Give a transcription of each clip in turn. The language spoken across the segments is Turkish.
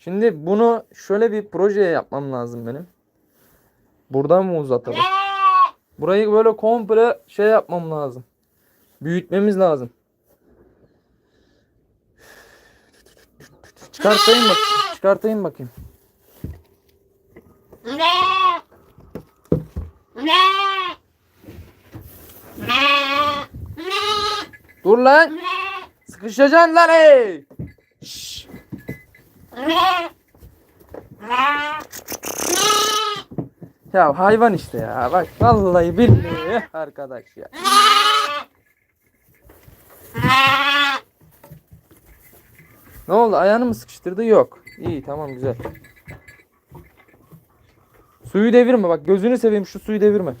Şimdi bunu şöyle bir projeye yapmam lazım benim. Buradan mı uzatalım? Burayı böyle komple şey yapmam lazım. Büyütmemiz lazım. Çıkartayım bak. Çıkartayım bakayım. Dur lan. Sıkışacaksın lan ey. Ya hayvan işte ya. Bak vallahi billahi arkadaş ya. Ne oldu? Ayağını mı sıkıştırdı? Yok. İyi tamam güzel. Suyu devirme bak gözünü seveyim şu suyu devirme.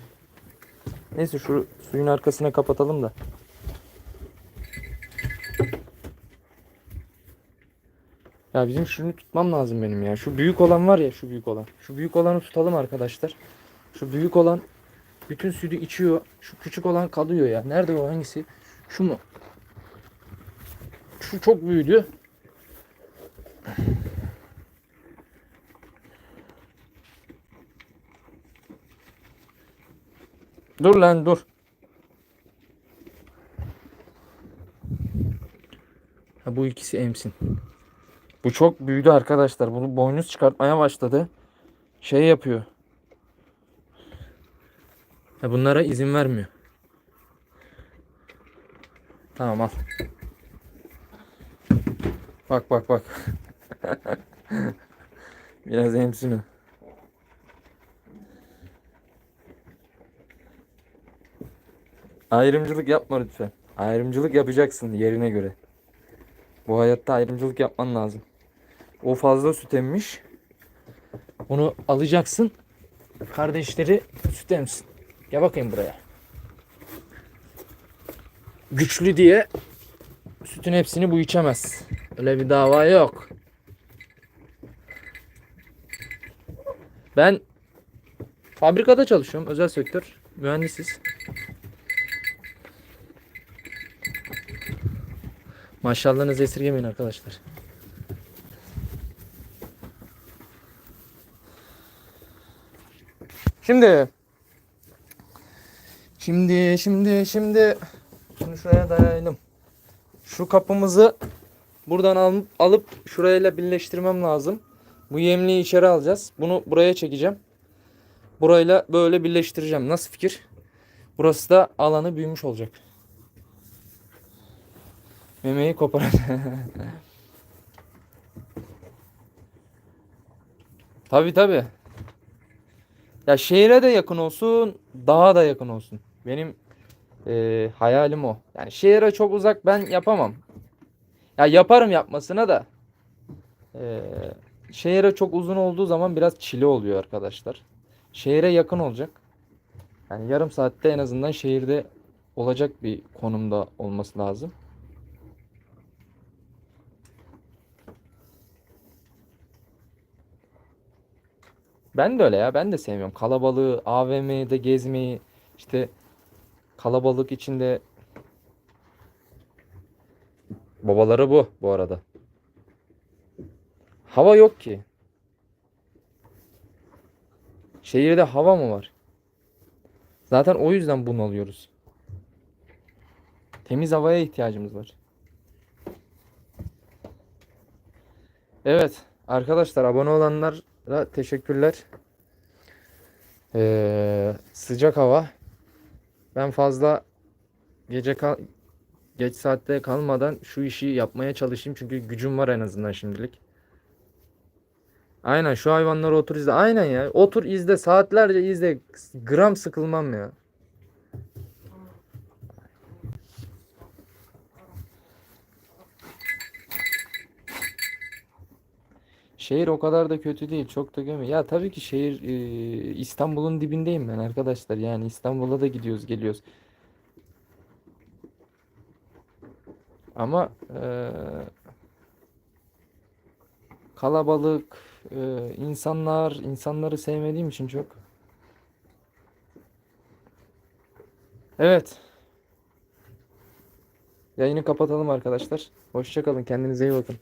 Neyse şu suyun arkasına kapatalım da. Ya bizim şunu tutmam lazım benim ya. Şu büyük olan var ya şu büyük olan. Şu büyük olanı tutalım arkadaşlar. Şu büyük olan bütün sütü içiyor. Şu küçük olan kalıyor ya. Nerede o hangisi? Şu mu? Şu çok büyüdü. Dur lan dur. Ha, bu ikisi emsin. Bu çok büyüdü arkadaşlar. Bunu boynuz çıkartmaya başladı. Şey yapıyor. Ha, bunlara izin vermiyor. Tamam al. Bak bak bak. Biraz emsin. Ayrımcılık yapma lütfen. Ayrımcılık yapacaksın yerine göre. Bu hayatta ayrımcılık yapman lazım. O fazla süt emmiş. Onu alacaksın. Kardeşleri süt emsin. Gel bakayım buraya. Güçlü diye sütün hepsini bu içemez. Öyle bir dava yok. Ben fabrikada çalışıyorum. Özel sektör. Mühendisiz. Maşallahınızı esirgemeyin arkadaşlar. Şimdi Şimdi şimdi şimdi şunu şuraya dayayalım. Şu kapımızı buradan alıp, alıp şurayla birleştirmem lazım. Bu yemliği içeri alacağız. Bunu buraya çekeceğim. Burayla böyle birleştireceğim. Nasıl fikir? Burası da alanı büyümüş olacak. Memeyi kopar. tabi tabi. Ya şehire de yakın olsun, dağa da yakın olsun. Benim eee, hayalim o. Yani şehire çok uzak ben yapamam. Ya yaparım yapmasına da. Eee şehire çok uzun olduğu zaman biraz çile oluyor arkadaşlar. Şehire yakın olacak. Yani yarım saatte en azından şehirde olacak bir konumda olması lazım. Ben de öyle ya. Ben de sevmiyorum. Kalabalığı, AVM'de gezmeyi, işte kalabalık içinde babaları bu bu arada. Hava yok ki. Şehirde hava mı var? Zaten o yüzden bunalıyoruz. Temiz havaya ihtiyacımız var. Evet arkadaşlar abone olanlara teşekkürler. Ee, sıcak hava. Ben fazla gece kal geç saatte kalmadan şu işi yapmaya çalışayım çünkü gücüm var en azından şimdilik. Aynen şu hayvanları otur izle. Aynen ya. Otur izle saatlerce izle. Gram sıkılmam ya. Şehir o kadar da kötü değil. Çok da gömüyor. Ya tabii ki şehir e, İstanbul'un dibindeyim ben arkadaşlar. Yani İstanbul'a da gidiyoruz, geliyoruz. Ama e, kalabalık, e, insanlar, insanları sevmediğim için çok. Evet. Yayını kapatalım arkadaşlar. Hoşça kalın. Kendinize iyi bakın.